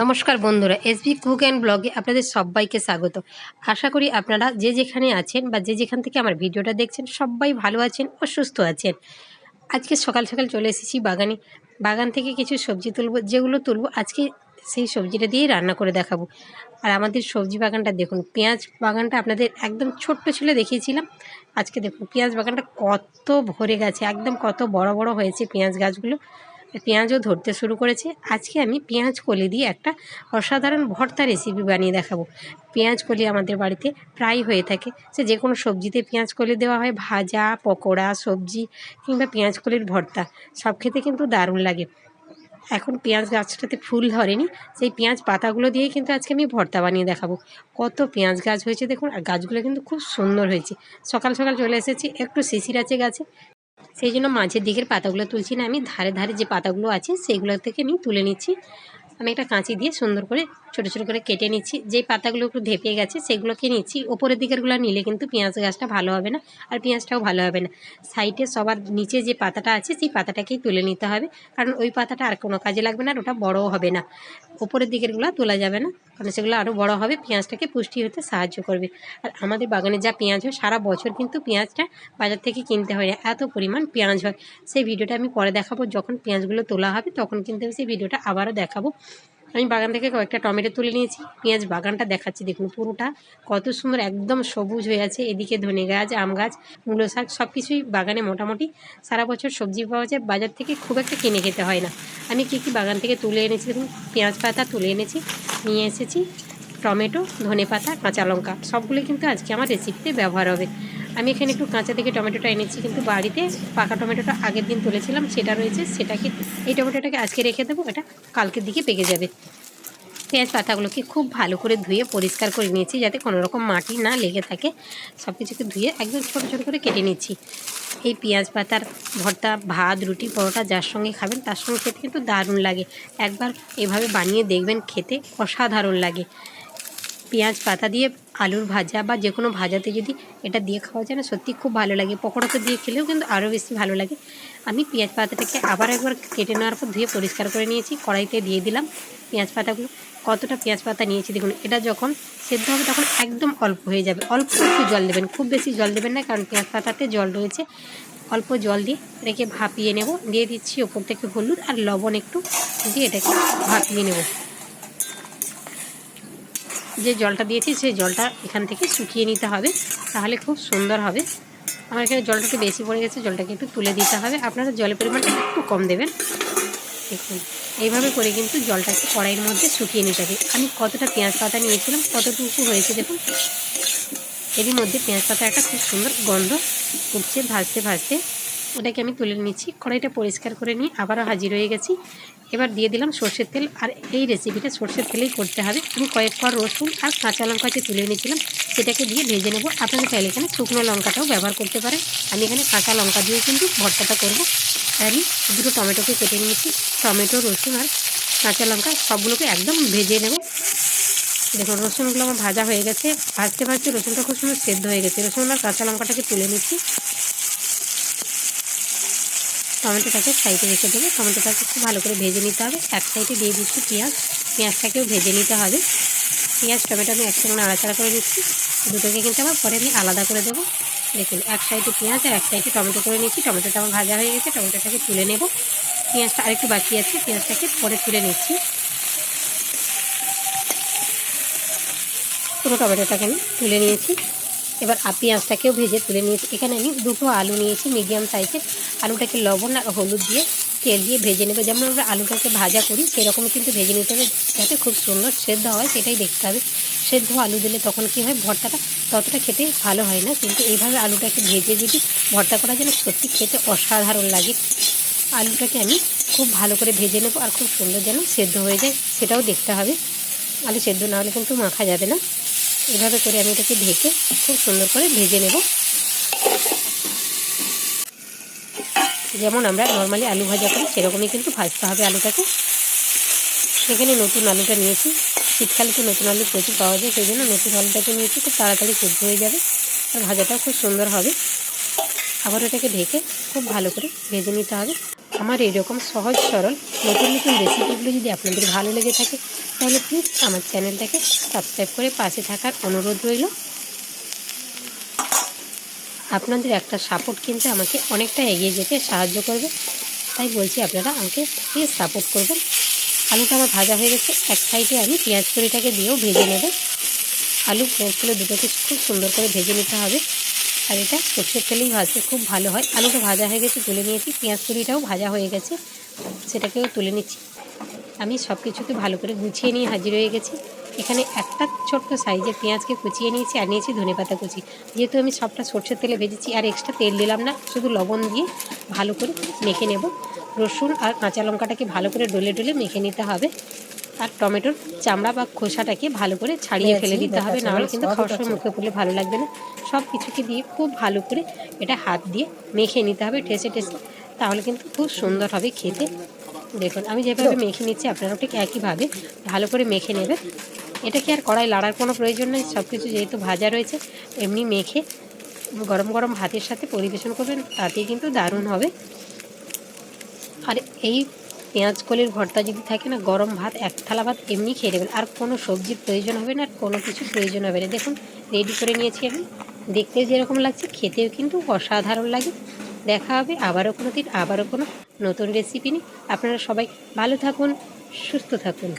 নমস্কার বন্ধুরা SB cook and ব্লগে আপনাদের সবাইকে স্বাগত। আশা করি আপনারা যে যেখানে আছেন বা যে যেখান থেকে আমার ভিডিওটা দেখছেন, সবাই ভালো আছেন ও সুস্থ আছেন। আজকে সকাল সকাল চলে এসেছি বাগানে। বাগান থেকে কিছু সবজি তুলবো, যেগুলো তুলবো, আজকে সেই সবজিটা দিয়েই রান্না করে দেখাবো। আর আমাদের সবজি বাগানটা দেখুন, পেঁয়াজ বাগানটা আপনাদের একদম ছোট্ট ছিল দেখিয়েছিলাম। আজকে দেখুন, পেঁয়াজ বাগানটা কত ভরে গেছে, একদম কত বড় বড় হয়েছে পেঁয়াজ গাছগুলো। পেঁয়াজও ধরতে শুরু করেছে। আজকে আমি পেঁয়াজ কলি দিয়ে একটা অসাধারণ ভর্তা রেসিপি বানিয়ে দেখাবো। পেঁয়াজ কলি আমাদের বাড়িতে প্রায় হয়ে থাকে। সে যে কোনো সবজিতে পেঁয়াজ কলি দেওয়া হয়, ভাজা, পকোড়া, সবজি কিংবা পেঁয়াজ কলির ভর্তা, সব খেতে কিন্তু দারুণ লাগে। এখন পেঁয়াজ গাছটাতে ফুল ধরেনি, সেই পেঁয়াজ পাতাগুলো দিয়েই কিন্তু আজকে আমি ভর্তা বানিয়ে দেখাবো। কত পেঁয়াজ গাছ হয়েছে দেখুন, আর গাছগুলো কিন্তু খুব সুন্দর হয়েছে। সকাল সকাল চলে এসেছি একটু শিশির আছে গাছে। সেই জন্য মাঝের দিকের পাতাগুলো তুলছি না। আমি ধারে ধারে যে পাতাগুলো আছে সেইগুলো থেকে আমি তুলে নিচ্ছি। আমি একটা কাঁচি দিয়ে সুন্দর করে ছোটো ছোটো করে কেটে নিচ্ছি। যেই পাতাগুলো একটু ধেপে গেছে সেগুলোকে নিচ্ছি। ওপরের দিকেরগুলো নিলে কিন্তু পেঁয়াজ গাছটা ভালো হবে না আর পেঁয়াজটাও ভালো হবে না। সাইডে সবার নিচে যে পাতাটা আছে সেই পাতাটাকেই তুলে নিতে হবে। কারণ ওই পাতাটা আর কোনো কাজে লাগবে না আর ওটা বড়ও হবে না। ওপরের দিকেরগুলো তোলা যাবে না। কারণ সেগুলো আরও বড় হবে, পেঁয়াজটাকে পুষ্টি হতে সাহায্য করবে। আর আমাদের বাগানে যা পেঁয়াজ হয়, সারা বছর কিন্তু পেঁয়াজটা বাজার থেকে কিনতে হয় না। এত পরিমাণ পেঁয়াজ হয়। সেই ভিডিওটা আমি পরে দেখাবো। যখন পেঁয়াজগুলো তোলা হবে, তখন কিন্তু আমি সেই ভিডিওটা আবারও দেখাবো। আমি বাগান থেকে কয়েকটা টমেটো তুলে নিয়েছি। পেঁয়াজ বাগানটা দেখাচ্ছি, দেখুন পুরোটা। কত সুন্দর, একদম সবুজ হয়ে আছে। এদিকে ধনে গাছ, আম গাছ, মূলো শাক সব কিছুই বাগানে মোটামুটি। সারা বছর সবজি পাওয়া যায়, বাজার থেকে খুব একটা কিনে খেতে হয় না। আমি কী কী বাগান থেকে তুলে এনেছি, দেখুন, পেঁয়াজ পাতা তুলে এনেছি, নিয়ে এসেছি, টমেটো, ধনে পাতা, কাঁচা লঙ্কা। সবগুলো কিন্তু আজকে আমার রেসিপিতে ব্যবহার হবে। আমি এখানে একটু কাঁচা থেকে টমেটোটা এনেছি, কিন্তু বাড়িতে পাকা টমেটোটা আগের দিন তুলেছিলাম, সেটা রয়েছে, সেটাকে এই টমেটোটাকে আজকে রেখে দেবো, এটা কালকের দিকে পেকে যাবে। পেঁয়াজ পাতাগুলোকে খুব ভালো করে ধুয়ে পরিষ্কার করে নিয়েছি, যাতে কোনো রকম মাটি না লেগে থাকে। সব কিছুকে ধুয়ে একদম ছোটো ছোটো করে কেটে নিচ্ছি। এই পেঁয়াজ পাতার ভর্তা, ভাত, রুটি, পরোটা যার সঙ্গে খাবেন, তার সঙ্গে খেতে কিন্তু দারুণ লাগে। একবার এভাবে বানিয়ে দেখবেন, খেতে অসাধারণ লাগে। পেঁয়াজ পাতা দিয়ে আলুর ভাজা বা যে কোনো ভাজাতে যদি এটা দিয়ে খাওয়া যায় না, সত্যি খুব ভালো লাগে। পকোড়াতে দিয়ে খেলেও কিন্তু আরও বেশি ভালো লাগে। আমি পেঁয়াজ পাতাটাকে আবার একবার কেটে নেওয়ার পর ধুয়ে পরিষ্কার করে নিয়েছি, কড়াইতে দিয়ে দিলাম পেঁয়াজ পাতাগুলো। কতটা পেঁয়াজ পাতা নিয়েছি দেখুন, এটা যখন সেদ্ধ হবে তখন একদম অল্প হয়ে যাবে। অল্প একটু জল দেবেন, খুব বেশি জল দেবেন না, কারণ পেঁয়াজ পাতাতে জল রয়েছে। অল্প জল দিয়ে রেখে ভাপিয়ে নেব। দিয়ে দিচ্ছি ওপর থেকে হলুদ আর লবণ একটু দিয়ে এটাকে ভাপিয়ে নেব। যে জলটা দিয়েছি সেই জলটা এখান থেকে শুকিয়ে নিতে হবে। তাহলে খুব সুন্দর হবে। আমার এখানে জলটা একটু বেশি পড়ে গেছে, জলটাকে একটু তুলে দিতে হবে। আপনারা জলের পরিমাণটা একটু কম দেবেন। দেখুন, এইভাবে করে কিন্তু জলটাকে কড়াইয়ের মধ্যে শুকিয়ে নিতে হবে। আমি কতটা পেঁয়াজ পাতা নিয়েছিলাম, কতটুকু হয়েছে দেখুন। এরই মধ্যে পেঁয়াজ পাতা একটা খুব সুন্দর গন্ধ উঠছে ভাজতে ভাজতে ওটাকে আমি তুলে নিচ্ছি। কড়াইটা পরিষ্কার করে নিয়ে আবারও হাজির হয়ে গেছি। এবার দিয়ে দিলাম সর্ষের তেল। আর এই রেসিপিটা সর্ষের তেলেই করতে হবে। আমি কয়েক পর রসুন আর কাঁচা লঙ্কা যে তুলে নিয়েছিলাম সেটাকে দিয়ে ভেজে নেব। আপনারা চাইলে এখানে শুকনো লঙ্কাটাও ব্যবহার করতে পারেন। আমি এখানে কাঁচা লঙ্কা দিয়ে কিন্তু ভর্তাটা করব। আমি দুটো টমেটোকে কেটে নিয়েছি। টমেটো, রসুন আর কাঁচা লঙ্কা সবগুলোকে একদম ভেজে নেব। দেখুন, রসুনগুলো আমার ভাজা হয়ে গেছে। ভাজতে ভাজতে রসুনটা খুব সুন্দর সেদ্ধ হয়ে গেছে। রসুন আর কাঁচা লঙ্কাটাকে তুলে নিচ্ছি। টমেটোটাকে সাইডে রেখে দেবো। টমেটোটাকে খুব ভালো করে ভেজে নিতে হবে। এক সাইডে দিয়ে দিচ্ছি পেঁয়াজ। পেঁয়াজটাকেও ভেজে নিতে হবে। পেঁয়াজ, টমেটো আমি একসঙ্গে নাড়াচাড়া করে নিচ্ছি। দুটোকে কিন্তু আবার পরে আমি আলাদা করে দেবো। দেখুন, এক সাইডে পেঁয়াজ আর এক সাইডে টমেটো করে নিচ্ছি টমেটোটা আমার ভাজা হয়ে গেছে। টমেটোটাকে তুলে নেব। পেঁয়াজটা আরেকটু বাকি আছে। পেঁয়াজটাকে পরে তুলে নিচ্ছি। পুরো টমেটোটাকে আমি তুলে নিয়েছি। এবার পেঁয়াজটাকেও ভেজে তুলে নিয়েছি। এখানে আমি দুটো আলু নিয়েছি মিডিয়াম সাইজের আলুটাকে লবণ আর হলুদ দিয়ে তেল দিয়ে ভেজে নেবে। যেমন আমরা আলুটাকে ভাজা করি, সেরকমই কিন্তু ভেজে নিতে হবে। যাতে খুব সুন্দর সেদ্ধ হয়, সেটাই দেখতে হবে। সেদ্ধ আলু দিলে তখন কী হয়, ভর্তাটা ততটা খেতে ভালো হয় না। কিন্তু এইভাবে আলুটাকে ভেজে যদি ভর্তা করা যেন সত্যি খেতে অসাধারণ লাগে। আলুটাকে আমি খুব ভালো করে ভেজে নেব আর খুব সুন্দর যেন সেদ্ধ হয়ে যায়, সেটাও দেখতে হবে। আলু সেদ্ধ না হলে কিন্তু মাখা যাবে না। এভাবে করে আমি এটাকে ঢেকে খুব সুন্দর করে ভেজে নেব। যেমন আমরা নর্মালি আলু ভাজা করি, সেরকমই কিন্তু ভাজতে হবে আলুটাকে। সেখানে নতুন আলুটা নিয়েছি। শীতকালে তো নতুন আলু প্রচুর পাওয়া যায়, সেই জন্য নতুন আলুটাকে নিয়েছি, খুব তাড়াতাড়ি সেদ্ধ হয়ে যাবে আর ভাজাটাও খুব সুন্দর হবে। আবার এটাকে ঢেকে খুব ভালো করে ভেজে নিতে হবে। আমার এরকম সহজ সরল নতুন নতুন রেসিপিগুলো যদি আপনাদের ভালো লেগে থাকে, তাহলে প্লিজ আমার চ্যানেলটাকে সাবস্ক্রাইব করে পাশে থাকার অনুরোধ রইল। আপনাদের একটা সাপোর্ট কিন্তু আমাকে অনেকটা এগিয়ে যেতে সাহায্য করবে। তাই বলছি আপনারা আমাকে প্লিজ সাপোর্ট করবেন। আলুটা আমার ভাজা হয়ে গেছে, এক সাইডে আমি পেঁয়াজ কড়িটাকে দিয়েও ভেজে নেব। আলু পেঁয়াজগুলো দুটোকে খুব সুন্দর করে ভেজে নিতে হবে। আর এটা সর্ষের তেলেই ভাজতে খুব ভালো হয়। আলুটা ভাজা হয়ে গেছে, তুলে নিয়েছি। পেঁয়াজ কড়িটাও ভাজা হয়ে গেছে। সেটাকেও তুলে নিচ্ছি। আমি সব কিছুকে ভালো করে গুছিয়ে নিয়ে হাজির হয়ে গেছি। এখানে একটা ছোট্ট সাইজের পেঁয়াজকে কুচিয়ে নিয়েছি আর নিয়েছি ধনেপাতা কুচি। যেহেতু আমি সবটা সর্ষের তেলে ভেজেছি, আর এক্সট্রা তেল দিলাম না, শুধু লবণ দিয়ে ভালো করে মেখে নেব। রসুন আর কাঁচা লঙ্কাটাকে ভালো করে ডলে ডলে মেখে নিতে হবে। আর টমেটোর চামড়া বা খোসাটাকে ভালো করে ছাড়িয়ে ফেলে দিতে হবে নাহলে কিন্তু খাওয়ার সময় মুখে পড়লে ভালো লাগবে না। সব কিছুকে দিয়ে খুব ভালো করে এটা হাত দিয়ে মেখে নিতে হবে ঠেসে ঠেসে তাহলে কিন্তু খুব সুন্দর হবে খেতে। দেখুন আমি যেভাবে মেখে নিচ্ছি আপনারাও ঠিক একইভাবে ভালো করে মেখে নেবেন। এটাকে আর কড়াই লাড়ার কোনো প্রয়োজন নেই সব কিছু যেহেতু ভাজা রয়েছে এমনি মেখে গরম গরম ভাতের সাথে পরিবেশন করবেন তাতেই কিন্তু দারুণ হবে। আর এই পেঁয়াজ কলির ভর্তা যদি থাকে না, গরম ভাত, এক থালা ভাত, এমনি খেয়ে নেবেন। আর কোনো সবজির প্রয়োজন হবে না, আর কোনো কিছু প্রয়োজন হবে না। দেখুন রেডি করে নিয়েছি আমি। দেখতেও যেরকম লাগছে, খেতেও কিন্তু অসাধারণ লাগে। দেখা হবে আবারও কোনো দিন, আবারও কোনো নতুন রেসিপি নিয়ে। আপনারা সবাই ভালো থাকুন, সুস্থ থাকুন।